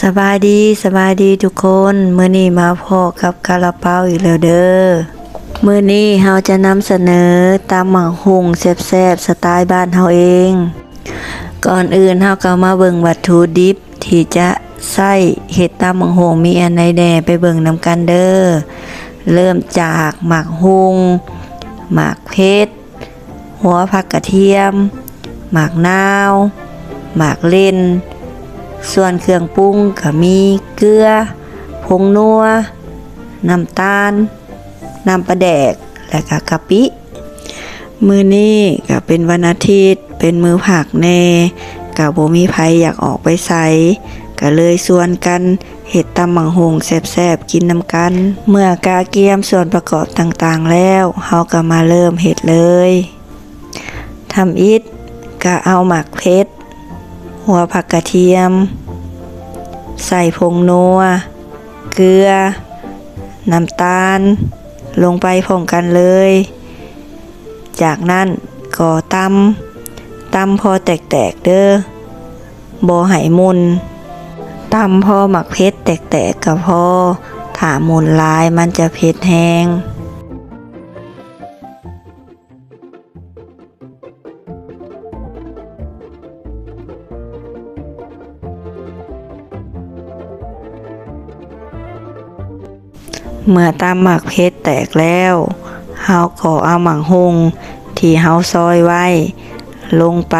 สบายดีสบายดีทุกคนมื้อนี้มาพอกับคาราเปาอีกแล้วเด้อมื้อนี้เฮาจะนำเสนอตำหมักหุงแซ่บๆสไตล์บ้านเฮาเอง ก่อนอื่นเฮาก็มาเบิ่งวัตถุดิบที่จะใส่เห็ดตำหมักหุงมีอันใดแด่ไปเบิ่งนำกันเด้อเริ่มจากหมักหุงหมักเพชรหัวผักกระเทียม หมากนาว หมากเล่น ส่วนเครื่องปรุงก็มีเกลือ ผงนัว น้ำตาล น้ำปลาแดก และก็กะปิ มือนี้ก็เป็นวันอาทิตย์ เป็นมือผักแน่กับบ่มีไผอยากออกไปใส่ก็เลยส่วนกันเห็ดตำบังหงแซบๆกินน้ำกัน เมื่อกาเกียมส่วนประกอบต่างๆแล้วเฮาก็มาเริ่มเห็ดเลยทำอิฐก็เอาหมักเพชร หัวผักกระเทียม ใส่ผงนัว เกลือ น้ำตาล ลงไปพรมกันเลย จากนั้นก็ตำตำพอแตกๆเด้อบ่ไหมุนตำพอหมักเพชรแตกๆก็พอถ้ามุนลายมันจะเผ็ดแห้ง เมื่อตำหมักเพชรแตกแล้วเฮาก็เอาหมักหงที่เฮาซอยไว้ ลงไป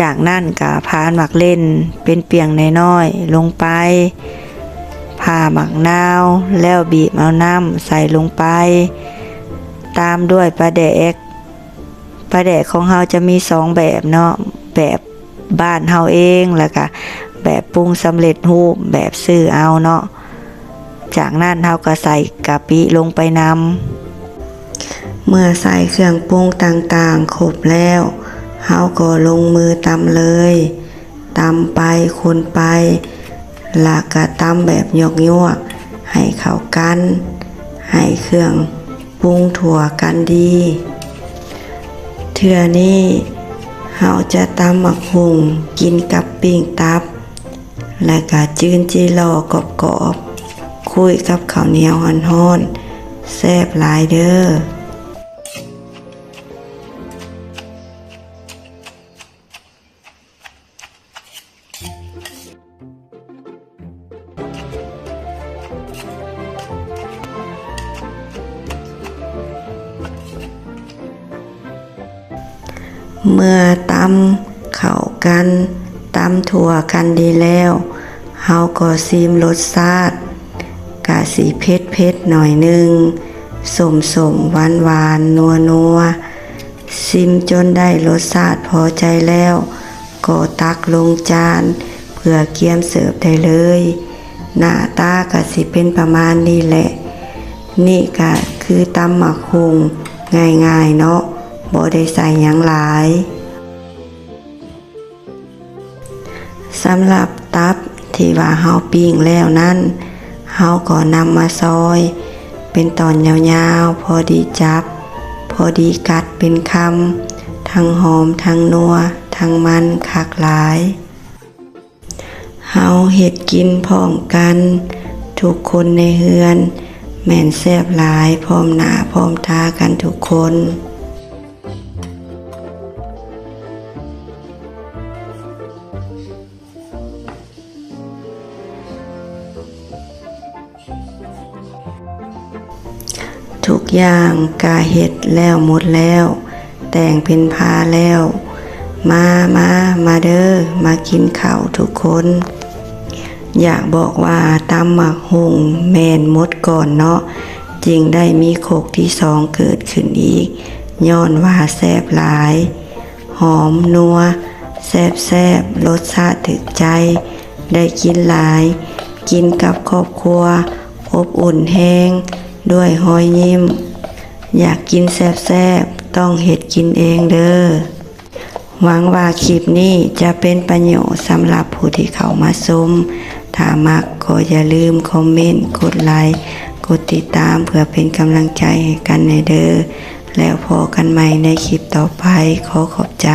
จากนั้นก็พานหมักเล่นเป็นเปียงน้อยๆลงไปผ่าหมักนาวแล้วบีบเอาน้ำใส่ลงไป ตามด้วยปลาแดกปลาแดกของเฮาจะมีสองแบบเนาะแบบบ้านเฮาเองแล้วก็แบบปรุงสำเร็จรูปแบบซื้อเอาเนาะ จากนั้นเราก็ใส่กะปิลงไปนำเมื่อใส่เครื่องปรุงต่างๆครบแล้วเราก็ลงมือตำเลยตำไปคนไปแลากก็ตำแบบยกยวกให้เข้ากัน ให้เครื่องปรุงถั่วกันดีเทื่อนี้เราจะตำหมักหุงกินกับปิ้งตับ และก็จืนจีรอกรอบ คุยกับข้าวเหนียวฮ้อนแซ่บหลายเด้อเมื่อตำเข้ากันตำถั่วกันดีแล้ว เฮาก็ซีมรสชาติ กะสีเผ็ดเผ็ดหน่อยหนึงสมสมหวานหวานนัวนัวซิมจนได้รสชาติพอใจแล้ว ก็ตักลงจานเพื่อเกียมเสิร์ฟได้เลย หน้าตากะสิเป็นประมาณนี้แหละ นี่ก็คือตำหมักหุงง่ายๆเนาะบ่ได้ใส่หยังหลายสำหรับตับที่ว่าเฮาปิ้งแล้วนั้น เฮาก็นำมาซอย เป็นตอนยาวๆ พอดีจับ พอดีกัดเป็นคำ ทั้งหอมทั้งนัว ทั้งมันคักหลาย เฮาเห็ดกินพร้อมกัน ทุกคนในเฮือน แม่นแซบหลายพร้อมหน้าพร้อมตากันทุกคน ทุกอย่างกาเห็ดแล้วหมดแล้ว แต่งเป็นพาแล้ว มามามาเด้อมากินข้าวทุกคน อยากบอกว่าตำหมักหงแมนมดก่อนเนาะจึงได้มีโคกที่สองเกิดขึ้นอีก ย้อนว่าแซบหลาย หอมนัว แซบแซบรสชาติถึกใจ ได้กินหลาย กินกับครอบครัว อบอุ่นแห้ง ด้วยหอยยิ้ม อยากกินแซบๆ ต้องเห็ดกินเองเด้อ หวังว่าคลิปนี้จะเป็นประโยชน์สำหรับผู้ที่เข้ามาชมถ้ามักก็อย่าลืมคอมเมนต์ กดไลค์ กดติดตามเพื่อเป็นกำลังใจให้กันในเด้อ แล้วพอกันใหม่ในคลิปต่อไปขอขอบใจ